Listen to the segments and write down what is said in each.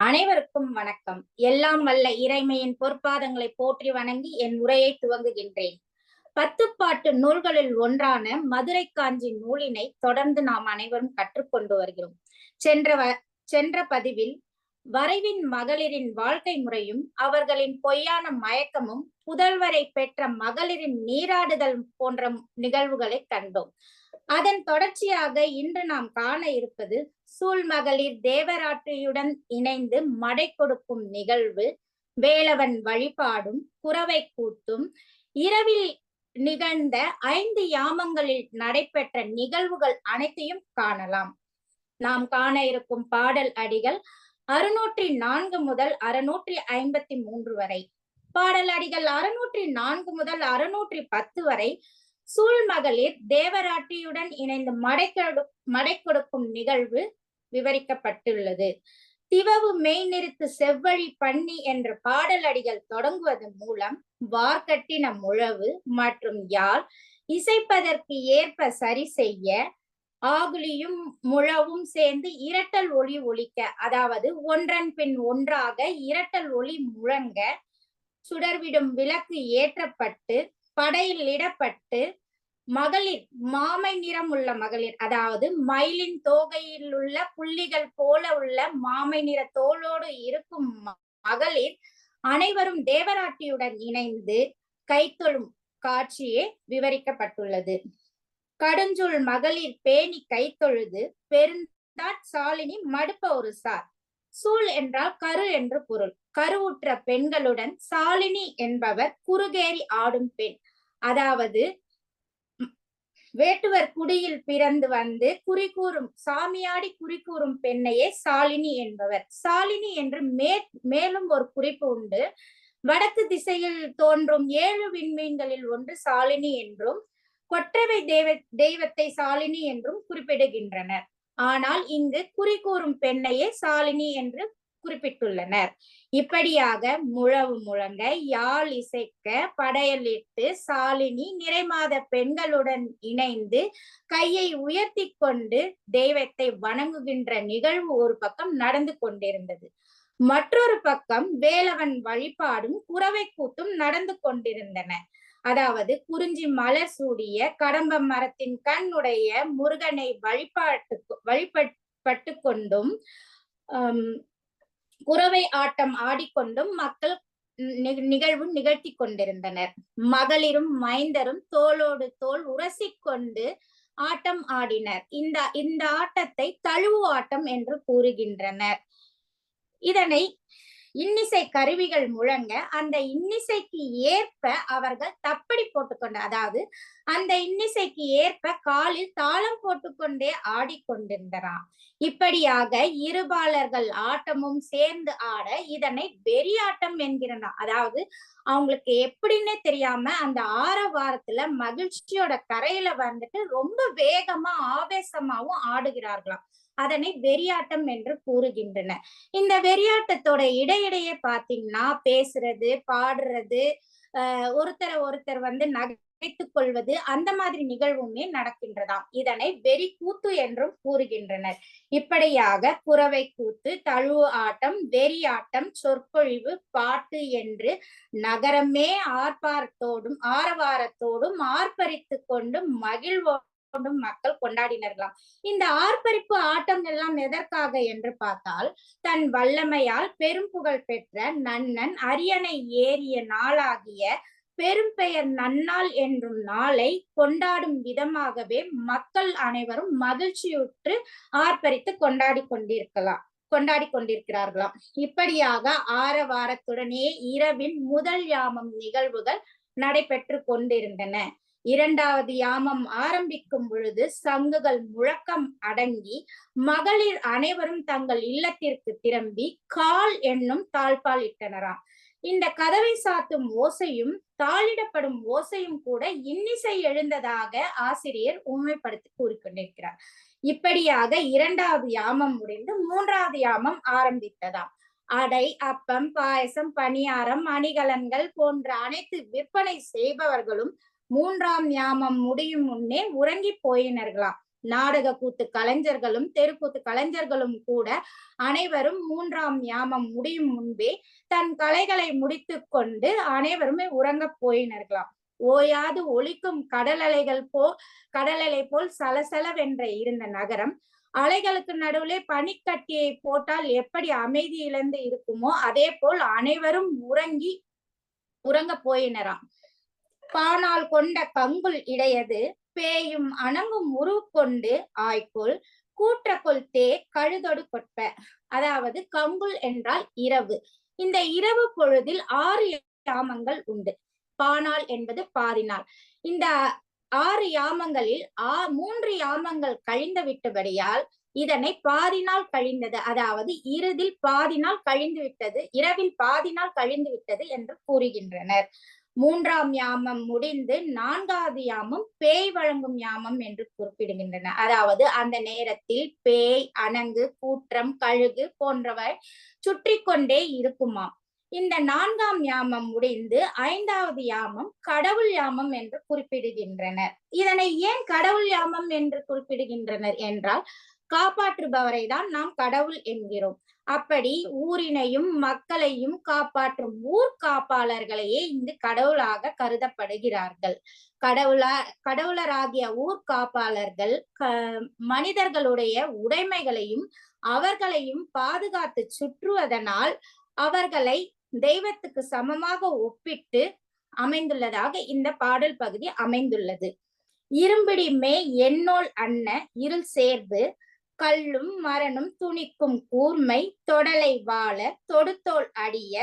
அனைவருக்கும் வணக்கம். எல்லாம் வல்ல இறைமையின் பொற்பாதங்களை போற்றி வணங்கி என் உரையை துவங்குகின்றேன். பத்துப்பாட்டு நூல்களில் ஒன்றான மதுரை காஞ்சி நூலினை தொடர்ந்து நாம் அனைவரும் கற்றுக்கொண்டு வருகிறோம். சென்ற சென்ற பதிவில் வரைவின் மகளிரின் வாழ்க்கை முறையும் அவர்களின் பொய்யான மயக்கமும் புதல்வரை பெற்ற மகளிரின் நீராடுதல் போன்ற நிகழ்வுகளை கண்டோம். அதன் தொடர்ச்சியாக இன்று நாம் காண இருப்பது சூழ்மகளிர் தேவராட்டியுடன் இணைந்து மடை கொடுக்கும் நிகழ்வு வேலவன் வழிபாடும் குறவை கூத்தும் இரவில் நிகழ்ந்த ஐந்து யாமங்களில் நடைபெற்ற நிகழ்வுகள் அனைத்தையும் காணலாம். நாம் காண இருக்கும் பாடல் அடிகள் அறுநூற்றி நான்கு முதல் அறுநூற்றி ஐம்பத்தி மூன்று வரை. பாடல் அடிகள் அறுநூற்றி நான்கு முதல் அறுநூற்றி பத்து வரை சூழ்மகளிர் தேவராட்டியுடன் இணைந்து மடைக்கொடு மடை கொடுக்கும் நிகழ்வு விவரிக்கப்பட்டுள்ளது. திவவு மெய் நிறுத்து செவ்வழி பண்ணி என்ற பாடலடிகள் தொடங்குவதன் மூலம் வார்கட்டின முழவு மற்றும் யாழ் இசைப்பதற்கு ஏற்ப சரி செய்ய ஆகுலியும் முழவும் சேர்ந்து இரட்டல் ஒளி ஒலிக்க அதாவது ஒன்றன் பின் ஒன்றாக இரட்டல் ஒளி முழங்க சுடர்விடும் விளக்கு ஏற்றப்பட்டு படையில் இடப்பட்டு மகளிர் மாமை நிறம் உள்ள மகளிர் அதாவது மயிலின் தோகையில் உள்ள புள்ளிகள் போல உள்ள மாமை நிற தோளோடு இருக்கும் மகளிர் அனைவரும் தேவராட்டியுடன் இணைந்து கைத்தொழும் காட்சியே விவரிக்கப்பட்டுள்ளது. கடுஞ்சொல் மகளிர் பேணி கைத்தொழுது பெருந்தாட் சாலினி மடுப்ப ஒரு சார். சூழ் என்றால் கரு என்று பொருள். கருவுற்ற பெண்களுடன் சாலினி என்பவர் குறுகேறி ஆடும் பெண். அதாவது வேட்டுவர் குடியில் பிறந்து வந்து குறிக்கூறும் சாமியாடி குறிகூறும் பெண்ணையே சாலினி என்பவர். சாலினி என்று மே மேலும் ஒரு குறிப்பு உண்டு. வடக்கு திசையில் தோன்றும் ஏழு விண்மீன்களில் ஒன்று சாலினி என்றும் கொற்றவை தெய்வ தெய்வத்தை சாலினி என்றும் குறிப்பிடுகின்றனர். ஆனால் இங்கு குறிக்கூறும் பெண்ணையே சாலினி என்று குறிப்பிட்டுள்ளனர். இப்படியாக முழவு முழங்க யாழ் இசைக்க படையலிட்டு சாலினி நிறைமாத பெண்களுடன் இணைந்து கையை உயர்த்தி கொண்டு தெய்வத்தை வணங்குகின்ற நிகழ்வு ஒரு பக்கம் நடந்து கொண்டிருந்தது. மற்றொரு பக்கம் வேலவன் வழிபாடும் குறவை கூத்தும் நடந்து கொண்டிருந்தன. அதாவது குறிஞ்சி மலர் சூடிய கடம்ப மரத்தின் கண்ணுடைய முருகனை வழிபாட்டு வழிபட்டு கொண்டும் குறவை ஆட்டம் ஆடிக்கொண்டும் மக்கள் நிகழ்வு நிகழ்த்தி கொண்டிருந்தனர். மகளிரும் மைந்தரும் தோளோடு தோல் உரசிக்கொண்டு ஆட்டம் ஆடினர். இந்த இந்த ஆட்டத்தை தழுவு ஆட்டம் என்று கூறுகின்றனர். இதனை இன்னிசை கருவிகள் முழங்க அந்த இன்னிசைக்கு ஏற்ப அவர்கள் தப்படி போட்டுக்கொண்டு அதாவது அந்த இன்னிசைக்கு ஏற்ப காலில் தாளம் போட்டுக்கொண்டே ஆடிக்கொண்டிருந்தராம். இப்படியாக இருபாலர்கள் ஆட்டமும் சேர்ந்து ஆட இதனை வெறியாட்டம் என்கிறனா அதாவது அவங்களுக்கு எப்படின்னே தெரியாம அந்த ஆற வாரத்துல மகிழ்ச்சியோட கரையில வந்துட்டு ரொம்ப வேகமா ஆவேசமாவும் ஆடுகிறார்களாம். அதனை வெறியாட்டம் என்று கூறுகின்றன. இந்த வெறியாட்டத்தோட இடையிடையே பாத்தீங்கன்னா பேசுறது பாடுறது ஒருத்தரை ஒருத்தர் வந்து நகைத்துக் கொள்வது அந்த மாதிரி நிகழ்வுமே நடக்கின்றதாம். இதனை வெறி கூத்து என்றும் கூறுகின்றனர். இப்படியாக குறவை கூத்து தழுவு ஆட்டம் வெறி ஆட்டம் சொற்பொழிவு பாட்டு என்று நகரமே ஆர்ப்பாரத்தோடும் ஆரவாரத்தோடும் ஆர்ப்பரித்து கொண்டு மகிழ்வோ கொண்டும் மக்கள் கொண்டாடினர்களாம். இந்த ஆர்ப்பரிப்பு ஆட்டம் எல்லாம் எதற்காக என்று பார்த்தால் தன் வல்லமையால் பெரும் புகழ் பெற்ற நன்னன் அரியணை ஏறிய நாளாகிய பெரும் பெயர் நன்னாள் என்றும் நாளை கொண்டாடும் விதமாகவே மக்கள் அனைவரும் மகிழ்ச்சியுற்று ஆர்ப்பரித்து கொண்டாடி கொண்டிருக்கலாம் கொண்டாடி கொண்டிருக்கிறார்களாம். இப்படியாக ஆரவாரத்துடனே இரவின் முதல் யாமம் நிகழ்வுகள் நடைபெற்று கொண்டிருந்தன. இரண்டாவது யாமம் ஆரம்பிக்கும் பொழுது சங்குகள் முழக்கம் அடங்கி மகளிர் அனைவரும் தங்கள் இல்லத்திற்கு திரும்பி கால் என்னும் தாழ்பால் இட்டனராம். இந்த கதவை சாத்தும் ஓசையும் தாளிடப்படும் ஓசையும் கூட இன்னிசை எழுந்ததாக ஆசிரியர் உண்மைப்படுத்தி கூறிக்கொண்டிருக்கிறார். இப்படியாக இரண்டாவது யாமம் முடிந்து மூன்றாவது யாமம் ஆரம்பித்ததாம். அடை அப்பம் பாயசம் பணியாரம் அணிகலன்கள் போன்ற அனைத்து விற்பனை செய்பவர்களும் மூன்றாம் ஞாமம் முடியும் முன்னே உறங்கி போயினர்களாம். நாடக கூத்து கலைஞர்களும் தெருக்கூத்து கலைஞர்களும் கூட அனைவரும் மூன்றாம் யாமம் முடியும் முன்பே தன் கலைகளை முடித்து கொண்டு அனைவருமே உறங்கப் போயினர்களாம். ஓயாது ஒழிக்கும் கடல் அலைகள் போல் கடல் அலை போல் சலசலவென்ற இருந்த நகரம் அலைகளுக்கு நடுவிலே பனிக்கட்டியை போட்டால் எப்படி அமைதி இழந்து இருக்குமோ அதே போல் அனைவரும் உறங்கி உறங்க போயினராம். பானால் கொண்ட கங்குல் இடையது பேயும் அணங்கும் உருவு கொண்டு ஆய்க்குள் கூற்றக்குள் தே கழுதொடு கொட்ப. அதாவது கங்குல் என்றால் இரவு. இந்த இரவு பொழுதில் ஆறு யாமங்கள் உண்டு. பானால் என்பது பாதினால். இந்த ஆறு யாமங்களில் ஆ மூன்று யாமங்கள் கழிந்து விட்டபடியால் இதனை பாதினால் கழிந்தது. அதாவது இறுதில் பாதினால் கழிந்து விட்டது இரவில் பாதினால் கழிந்து விட்டது என்று கூறுகின்றனர். மூன்றாம் யாமம் முடிந்து நான்காவது யாமம் பேய் வழங்கும் யாமம் என்று குறிப்பிடுகின்றன. அதாவது அந்த நேரத்தில் பேய் அணங்கு கூற்றம் கழுகு போன்றவை சுற்றி கொண்டே இருக்குமாம் இந்த நான்காம் யாமம் முடிந்து ஐந்தாவது யாமம் கடவுள் யாமம் என்று குறிப்பிடுகின்றனர். இதனை ஏன் கடவுள் யாமம் என்று குறிப்பிடுகின்றனர் என்றால் காப்பாற்றுபவரை தான் நாம் கடவுள் என்கிறோம். அப்படி ஊரினையும் மக்களையும் காப்பாற்றும் ஊர் காப்பாளர்களையே இங்கு கடவுளாக கருதப்படுகிறார்கள். கடவுளா கடவுளராகிய ஊர் காப்பாளர்கள் மனிதர்களுடைய உடைமைகளையும் அவர்களையும் பாதுகாத்து சுற்றுவதனால் அவர்களை தெய்வத்துக்கு சமமாக ஒப்பிட்டு அமைந்துள்ளதாக இந்த பாடல் பகுதி அமைந்துள்ளது. இரும்பிடி மே எண்ணோல் அன்ன இருள் சேர்ந்து கல்லும் மரணும் துணிக்கும் கூர்மை தொடலை வாழ தொடுத்தோல் அடிய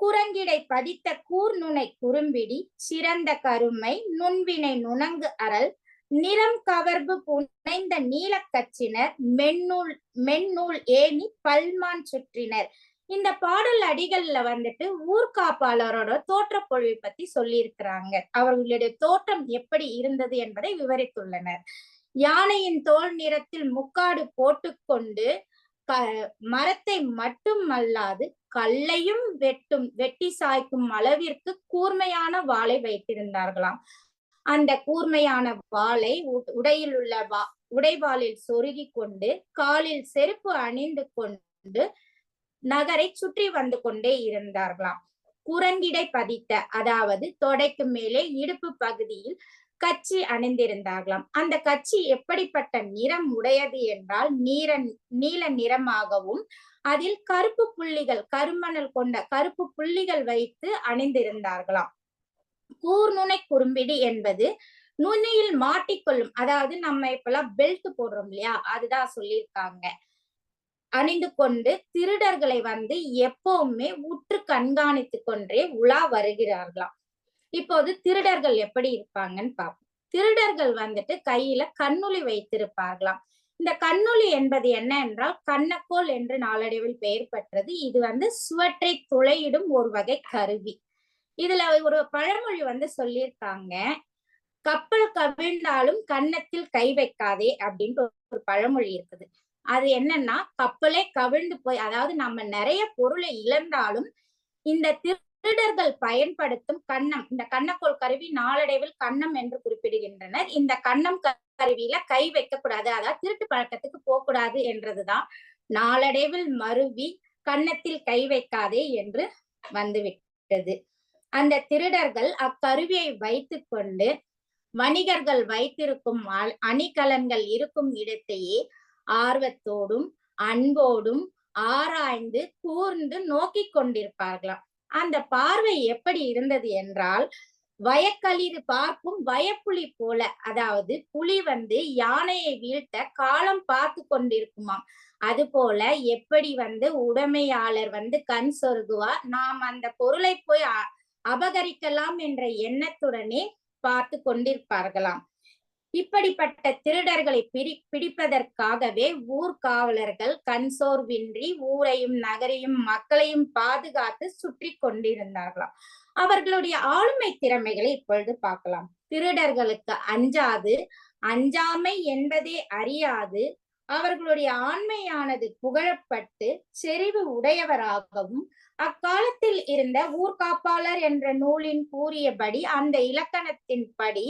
குரங்கிடை பதித்த கூர்நுனை குறும்பிடி சிறந்த கருமை நுண்வினை நுணங்கு அரல் நிறம் கவர்பு புனைந்த நீலக்கச்சினர் மென்னூல் மென்னூல் ஏணி பல்மான் சுற்றினர். இந்த பாடல் அடிகள்ல வந்துட்டு ஊர்காப்பாளரோட தோற்ற பொழிவை பத்தி சொல்லியிருக்கிறாங்க. அவர்களுடைய தோற்றம் எப்படி இருந்தது என்பதை விவரித்துள்ளனர். யானையின் தோல் நிறத்தில் முக்காடு போட்டுக்கொண்டு க மரத்தை மட்டும் அல்லாது கல்லையும் வெட்டும் வெட்டி சாய்க்கும் அளவிற்கு கூர்மையான வாளை வைத்திருந்தார்களாம். அந்த கூர்மையான வாளை உடையில் உள்ள வா உடைவாளில் சொருகி கொண்டு காலில் செருப்பு அணிந்து கொண்டு நகரை சுற்றி வந்து கொண்டே இருந்தார்களாம். குரங்கிடை பதித்த அதாவது தொடைக்கு மேலே இடுப்பு பகுதியில் கச்சி அணிந்திருந்தார்களாம் அந்த கச்சி எப்படிப்பட்ட நிறம் உடையது என்றால் நீர நீல நிறமாகவும் அதில் கருப்பு புள்ளிகள் கருமணல் கொண்ட கருப்பு புள்ளிகள் வைத்து அணிந்திருந்தார்களாம். கூர்நுனை குறும்பிடி என்பது நுனியில் மாட்டிக்கொள்ளும் அதாவது நம்ம இப்பெல்லாம் பெல்ட் போடுறோம் இல்லையா? அதுதான் சொல்லியிருக்காங்க. அணிந்து கொண்டு திருடர்களை வந்து எப்பவுமே உற்று கண்காணித்து கொண்டே உலா வருகிறார்களாம். இப்போது திருடர்கள் எப்படி இருப்பாங்கன்னு பார்ப்போம். திருடர்கள் வந்துட்டு கையில கண்ணுளி வைத்திருப்பார்களாம். இந்த கண்ணுளி என்பது என்ன என்றால் கண்ணக்கோல் என்று நாளடைவில் பெயர் பெற்றது. இது வந்து சுவற்றை துளையிடும் ஒரு வகை கருவி. இதுல ஒரு பழமொழி வந்து சொல்லியிருக்காங்க. கப்பல் கவிழ்ந்தாலும் கன்னத்தில் கை வைக்காதே அப்படின்ட்டு ஒரு பழமொழி இருக்குது. அது என்னன்னா கப்பலே கவிழ்ந்து போய் அதாவது நம்ம நிறைய பொருளை இழந்தாலும் இந்த திரு திருடர்கள் பயன்படுத்தும் கண்ணம். இந்த கண்ணக்கோள் கருவி நாளடைவில் கண்ணம் என்று குறிப்பிடுகின்றனர். இந்த கண்ணம் கருவியில கை வைக்கக்கூடாது. அதாவது திருட்டு பழக்கத்துக்கு போகக்கூடாது என்றதுதான். நாளடைவில் மருவி கன்னத்தில் கை வைக்காதே என்று வந்துவிட்டது. அந்த திருடர்கள் அக்கருவியை வைத்து கொண்டு வணிகர்கள் வைத்திருக்கும் அணிகலன்கள் இருக்கும் இடத்தையே ஆர்வத்தோடும் அன்போடும் ஆராய்ந்து கூர்ந்து நோக்கி கொண்டிருப்பார்களாம். அந்த பார்வை எப்படி இருந்தது என்றால் வயக்களிறு பார்க்கும் வயப்புலி போல அதாவது புலி வந்து யானையை வீழ்த்த காலம் பார்த்து கொண்டிருக்குமாம். அது போல எப்படி வந்து உடைமையாளர் வந்து கண் சொருகுவார் நாம் அந்த பொருளை போய் அபகரிக்கலாம் என்ற எண்ணத்துடனே பார்த்து கொண்டிருப்பார்களாம். இப்படிப்பட்ட திருடர்களை பிடி பிடிப்பதற்காகவே ஊர்காவலர்கள் கண்சோர்வின்றி ஊரையும் நகரையும் மக்களையும் பாதுகாத்து சுற்றி கொண்டிருந்தார்களாம். அவர்களுடைய ஆளுமை திறமைகளை இப்பொழுது பார்க்கலாம். திருடர்களுக்கு அஞ்சாது அஞ்சாமை என்பதே அறியாது அவர்களுடைய ஆண்மையானது புகழப்பட்டு செறிவு உடையவராகவும் அக்காலத்தில் இருந்த ஊர்காப்பாளர் என்ற நூலின் கூறியபடி அந்த இலக்கணத்தின்படி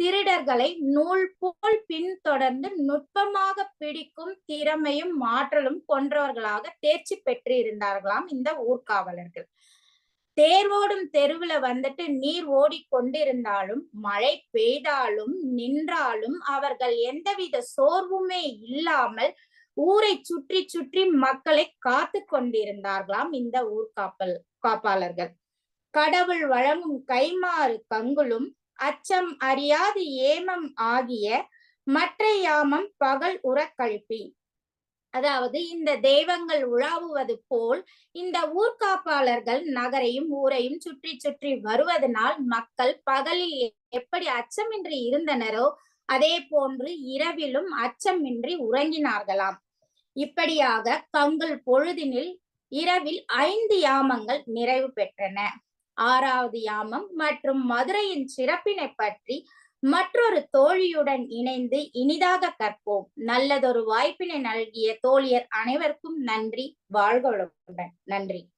திருடர்களை நூல் போல் பின்தொடர்ந்து நுட்பமாக பிடிக்கும் திறமையும் மாற்றலும் கொன்றவர்களாக தேர்ச்சி பெற்று இருந்தார்களாம் இந்த ஊர்காவலர்கள். தேர்வோடும் தெருவுல வந்துட்டு நீர் ஓடிக்கொண்டிருந்தாலும் மழை பெய்தாலும் நின்றாலும் அவர்கள் எந்தவித சோர்வுமே இல்லாமல் ஊரை சுற்றி சுற்றி மக்களை காத்து கொண்டிருந்தார்களாம் இந்த ஊர்காப்பல் காப்பாளர்கள். கடவுள் வழங்கும் கைமாறு கங்குலும் அச்சம் அறியாது ஏமம் ஆகிய மற்ற யாமம் பகல் உறக்கழிப்பி. அதாவது இந்த தெய்வங்கள் உலாவுவது போல் இந்த ஊர்காப்பாளர்கள் நகரையும் ஊரையும் சுற்றி சுற்றி வருவதனால் மக்கள் பகலில் எப்படி அச்சமின்றி இருந்தனரோ அதே போன்று இரவிலும் அச்சமின்றி உறங்கினார்களாம். இப்படியாக கங்கள் பொழுதினில் இரவில் ஐந்து யாமங்கள் நிறைவு பெற்றன. ஆறாவது யாமம் மற்றும் மதுரையின் சிறப்பினை பற்றி மற்றொரு தோழியுடன் இணைந்து இனிதாக கற்போம். நல்லதொரு வாய்ப்பினை நல்கிய தோழியர் அனைவருக்கும் நன்றி. வாழ்களுடன் நன்றி.